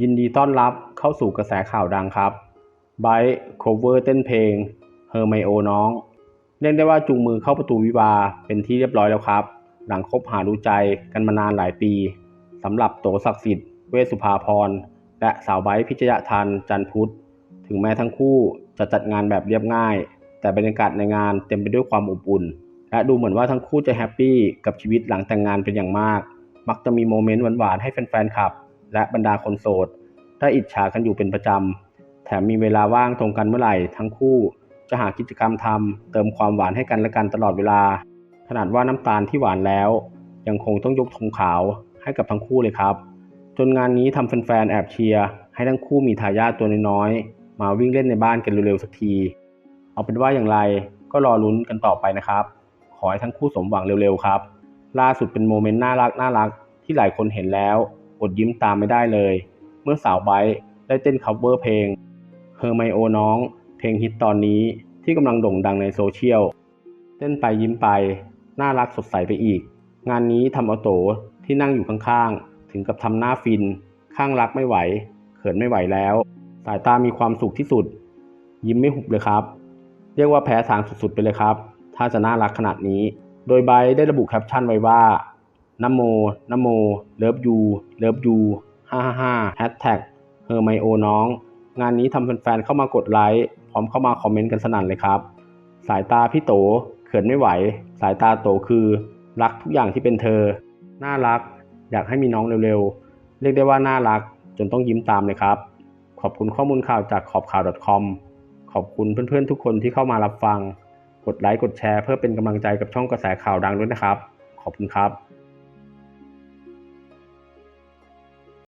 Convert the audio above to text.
ยินดีต้อนรับเข้าสู่กระแสข่าวดังครับไบร์โคเวอร์เต้นเพลงเฮอร์ไมโอน้อง เรียกได้ว่าจูงมือเข้าประตูวิวาเป็นที่เรียบร้อยแล้วครับ หลังคบหาดูใจกันมานานหลายปีสำหรับโตศักดิ์สิทธิ์เวสุภาพร และสาวไบร์พิชยทันจันพุทธ ถึงแม้ทั้งคู่จะจัดงานแบบเรียบง่าย แต่บรรยากาศในงานเต็มไปด้วยความอบอุ่น และดูเหมือนว่าทั้งคู่จะแฮปปี้กับชีวิตหลังแต่งงานเป็นอย่างมาก มักจะมีโมเมนต์หวานๆให้แฟนๆคลับ และบรรดาคนโสดได้อิจฉากันอยู่เป็นประจำ แถมมีเวลาว่างตรงกันเมื่อไหร่ ทั้งคู่จะหากิจกรรมทำเติมความหวานให้กันและกันตลอดเวลา ขนาดว่าน้ำตาลที่หวานแล้ว ยังคงต้องยกธงขาวให้กับทั้งคู่เลยครับ จนงานนี้ทำแฟนๆแอบเชียร์ให้ทั้งคู่มีทายาทตัวน้อยๆมาวิ่งเล่นในบ้านกันเร็วๆสักที เอาเป็นว่าอย่างไรก็รอลุ้นกันต่อไปนะครับ ขอให้ทั้งคู่สมหวังเร็วๆครับ ล่าสุดเป็นโมเมนต์น่ารักน่ารักที่หลายคนเห็นแล้ว อดยิ้มตามไม่ได้เลย เมื่อสาวไบร์ได้เต้น cover เพลง เฮอร์ไมโอน้อง เพลงฮิตตอนนี้ที่กำลังโด่งดังในโซเชียล เต้นไปยิ้มไป น่ารักสดใสไปอีก งานนี้ทำเอาโตที่นั่งอยู่ข้างๆ ถึงกับทำหน้าฟิน ข้างรักไม่ไหว เขินไม่ไหวแล้ว สายตามีความสุขที่สุด ยิ้มไม่หุบเลยครับ เรียกว่าแพ้ทางสุดๆไปเลยครับ ถ้าจะน่ารักขนาดนี้ โดยไบได้ระบุแคปชั่นไว้ว่า นโมนโม เลิฟยู เลิฟยูฮ่าฮ่าฮ่าแฮชแท็กเฮอร์ไมโอน้อง งานนี้ทำแฟนๆเข้ามากดไลค์ พร้อมเข้ามาคอมเมนต์กันสนั่นเลยครับ สายตาพี่โตเขินไม่ไหว สายตาโตคือ รักทุกอย่างที่เป็นเธอ น่ารัก อยากให้มีน้องเร็วๆ เรียกได้ว่าน่ารัก จนต้องยิ้มตามเลยครับ ขอบคุณข้อมูลข่าวจากขอบข่าว .com ขอบคุณเพื่อนๆทุกคนที่เข้ามารับฟัง กดไลค์กดแชร์เพื่อเป็นกำลังใจกับช่องกระแสข่าวดังด้วยนะครับ ขอบคุณครับ